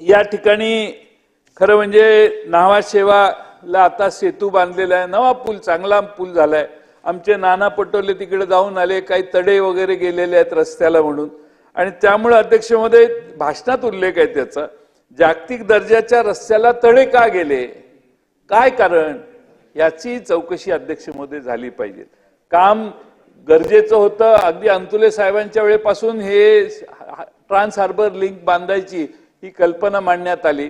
या ठिकाणी खरं म्हणजे नावाशेवाला आता सेतू बांधलेला आहे. नवा पूल चांगला पूल झालाय. आमचे नाना पटोले तिकडे जाऊन आले. काही तडे वगैरे गेलेले आहेत रस्त्याला म्हणून. आणि त्यामुळे अध्यक्षमध्ये भाषणात उल्लेख आहे त्याचा. जागतिक दर्जाच्या रस्त्याला तडे का गेले? काय कारण? याची चौकशी अध्यक्षमध्ये झाली पाहिजे. काम गरजेचं होतं. अगदी अंतुले साहेबांच्या वेळेपासून हे ट्रान्स हार्बर लिंक बांधायची ही कल्पना मांडण्यात आली.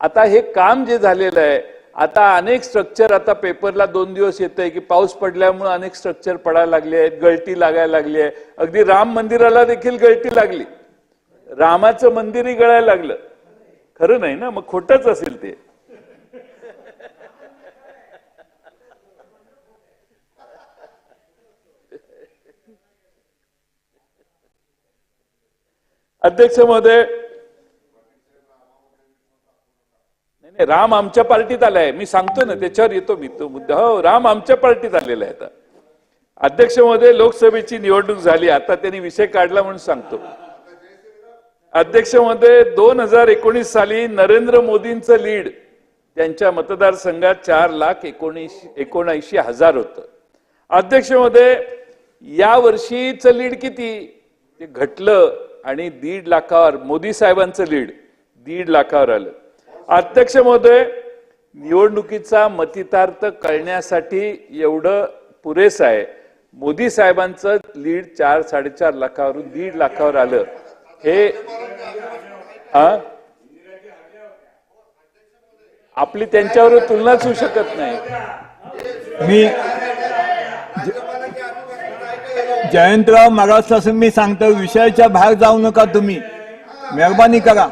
आता हे काम जे झालेलं आहे आता अनेक स्ट्रक्चर आता पेपरला दोन दिवस येत आहे की पाऊस पडल्यामुळे अनेक स्ट्रक्चर पडायला लागले आहेत गळती लागायला लागली आहे. अगदी राम मंदिराला देखील गळती लागली. रामाचं मंदिरही गळायला लागलं. खरं नाही ना? मग खोटच असेल ते. अध्यक्ष महोदय नाही नाही, राम आमच्या पार्टीत आलाय. मी सांगतो ना त्याच्यावर येतो मी. तो मुद्दा हो राम आमच्या पार्टीत आलेला आहे आता. अध्यक्ष महोदय लोकसभेची निवडणूक झाली. आता त्यांनी विषय काढला म्हणून सांगतो. अध्यक्ष महोदय दोन हजार एकोणीस साली नरेंद्र मोदींचं लीड त्यांच्या मतदारसंघात चार लाख एकोणीस एकोणऐंशी हजार होतं. अध्यक्ष महोदय या वर्षीचं लीड किती? ते घटलं आणि दीड लाखावर मोदी साहेबांचं लीड दीड लाखावर आलं. अध्यक्ष महोदय निवडणुकीचा मतितार्थ कळण्यासाठी एवढं पुरेसं आहे. मोदी साहेबांचं लीड चार साडेचार लाखावरून दीड लाखावर आलं. हे हा आपली त्यांच्यावर तुलनाच होऊ शकत नाही. मी जयंतराव जयंतराव असून मी सांगतो विषयाच्या बाहेर जाऊ नका तुम्ही. मेहरबानी करा.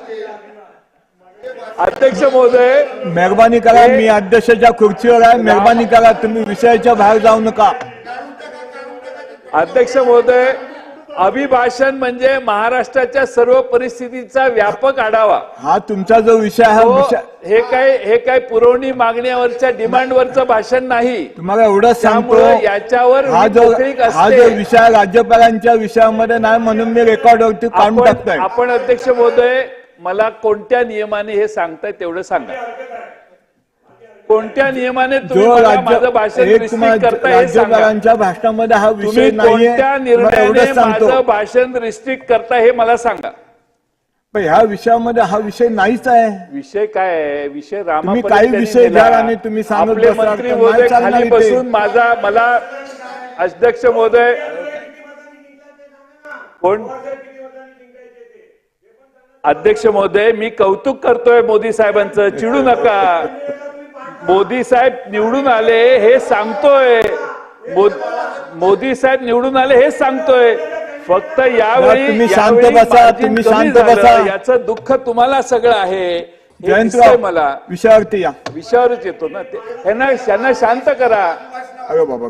अध्यक्ष महोदय मेहरबानी करा मी अध्यक्षाच्या खुर्चीवर आहे. मेहरबानी करा तुम्ही विषयाच्या बाहेर जाऊ नका. अध्यक्ष महोदय अभिभाषण म्हणजे महाराष्ट्राच्या सर्व परिस्थितीचा व्यापक आढावा. हा तुमचा जो विषय आहे हा काय हे काय पुरवणी मागण्यावरच्या डिमांडवरचं भाषण नाही. तुम्हाला एवढंच सांगतो याच्यावर हा जो हा. जो विषय राज्यपालांच्या विषयामध्ये नाही म्हणून मी रेकॉर्डवरती काढून टाकतोय. आपण अध्यक्ष महोदय मला कोणत्या नियमाने हे सांगताय तेवढं सांगा. कोणत्या नियमाने तुम्ही माझं भाषण रिस्ट्रिक्ट करताय हे सांगा. भाषणामध्ये हा विषय कोणत्या निर्णयाने माझं भाषण रिस्ट्रिक्ट करताय हे मला सांगा. पण ह्या विषयामध्ये हा विषय नाहीच आहे. विषय काय विषय रामा काही विषय घ्या आणि तुम्ही आपले बसा, मंत्री महोदय खाली. बसून माझा मला अध्यक्ष महोदय कोण अध्यक्ष महोदय मी कौतुक करतोय मोदी साहेबांचं. चिडू नका. मोदी साहेब निवडून आले हे सांगतोय. मोदी साहेब निवडून आले हे सांगतोय. फक्त यावेळी शांत बसा, तुम्ही शांत. बसा. याचं दुःख तुम्हाला सगळं आहे. मला. विषयावरती या. विषयावरच येतो ना ते. ह्यांना त्यांना शांत करा. अरे बाबा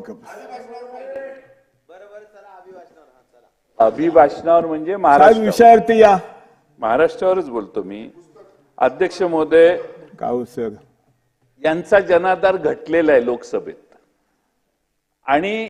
अभिभाषणावर म्हणजे महाराष्ट्र. विषयावरती या. महाराष्ट्रावरच बोलतो मी. अध्यक्ष महोदय यांचा जनाधार घटलेला आहे लोकसभेत. आणि